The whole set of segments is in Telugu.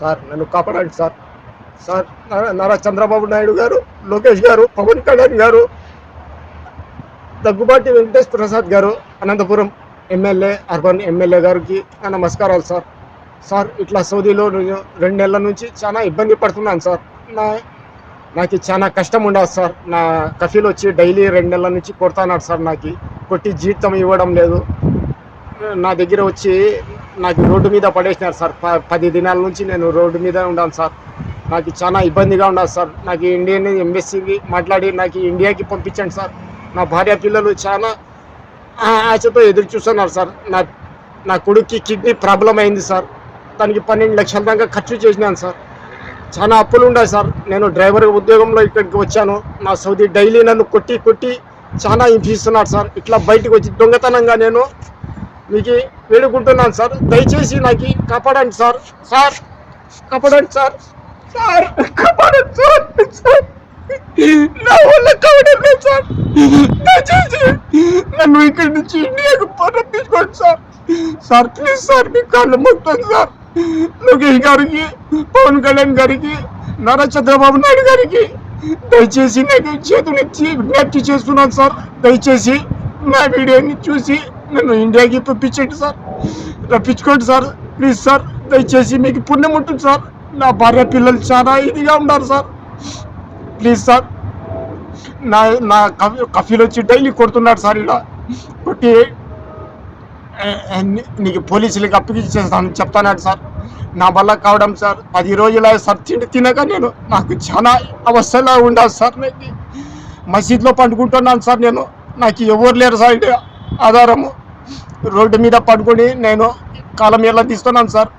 సార్ నన్ను కాపాడండి సార్. సార్ నారా- చంద్రబాబు నాయుడు గారు లోకేష్ గారు పవన్ కళ్యాణ్ గారు దగ్గుబాటి వెంకటేష్ ప్రసాద్ గారు అనంతపురం ఎమ్మెల్యే అర్బన్ ఎమ్మెల్యే గారికి నా నమస్కారాలు సార్. సార్ ఇట్లా సౌదీలో రెండు నెలల నుంచి చాలా ఇబ్బంది పడుతున్నాను సార్. నా నాకు చాలా కష్టం ఉండదు సార్. నా కఫీలు వచ్చి డైలీ రెండు నెలల నుంచి కొడుతున్నాడు సార్ నాకు. కొట్టి జీతం ఇవ్వడం లేదు. నా దగ్గర వచ్చి నాకు రోడ్డు మీద పడేసినారు సార్. ప- పది దినాల నుంచి నేను రోడ్డు మీద ఉన్నాను సార్. నాకు చాలా ఇబ్బందిగా ఉన్నాను సార్. నాకు ఇండియన్ ఎంబెస్సీకి మాట్లాడి నాకు ఇండియాకి పంపించండి సార్. నా భార్య పిల్లలు చాలా ఆ- ఆశతో ఎదురు చూస్తున్నారు సార్. నా నా కొడుక్కి కిడ్నీ ప్రాబ్లం అయింది సార్. దానికి పన్నెండు లక్షల దాకా ఖర్చు చేసినాను సార్. చాలా అప్పులు ఉన్నాయి సార్. నేను డ్రైవర్ ఉద్యోగంలో ఇక్కడికి వచ్చాను. నా సౌదీ డైలీ నన్ను కొట్టి కొట్టి చాలా హింసిస్తున్నారు సార్. ఇట్లా బయటకు వచ్చి దొంగతనంగా నేను మీకు వేడుకుంటున్నాను సార్. దయచేసి నాకు కాపాడండి సార్. సార్ కాపాడండి సార్. సార్ కాపాడండి సార్ సార్. నా వల్ల కావడం లేదు సార్. దయచేసి నన్ను ఇక్కడి నుంచి ఇండియాకు పంపించుకోండి సార్. సార్ ప్లీజ్ సార్ మీ కాళ్ళు మొత్తం సార్. లోకేష్ గారికి పవన్ కళ్యాణ్ గారికి నారా చంద్రబాబు నాయుడు గారికి దయచేసి నాకు చేతులెత్తి విజ్ఞప్తి చేస్తున్నాను సార్. దయచేసి నా వీడియోని చూసి నన్ను ఇండియాకి పంపించండి సార్. రప్పించుకోండి సార్. ప్లీజ్ సార్ దయచేసి మీకు పుణ్యం ఉంటుంది సార్. నా భార్య పిల్లలు చాలా ఇదిగా ఉన్నారు సార్. Please sir. నా నా కఫీ కఫీలు వచ్చి డైలీ కొడుతున్నాడు సార్ ఇలా. కొట్టి నీకు పోలీసులకి అప్పగించేస్తాను చెప్తానాడు సార్. నా వల్ల కావడం సార్. పది రోజుల సార్ తిండి తినక నేను. నాకు చాలా అవస్థలా ఉండాలి సార్ నాకు మసీద్లో పండుకుంటున్నాను సార్ నేను. నాకు ఎవరు లేరు సార్ ఆధారము. రోడ్డు మీద పడుకొని నేను కాలం ఎలా తీస్తున్నాను సార్?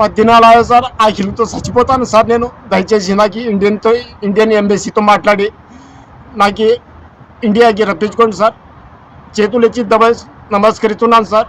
పది దినాలు అయ్యా సార్ ఆకిలితో చచ్చిపోతాను సార్ నేను. దయచేసి నాకు ఇండియన్తో ఇండియన్ ఎంబసీతో మాట్లాడి నాకు ఇండియాకి రప్పించుకోండి సార్. చేతులు ఇచ్చి దబ నమస్కరిస్తున్నాను సార్.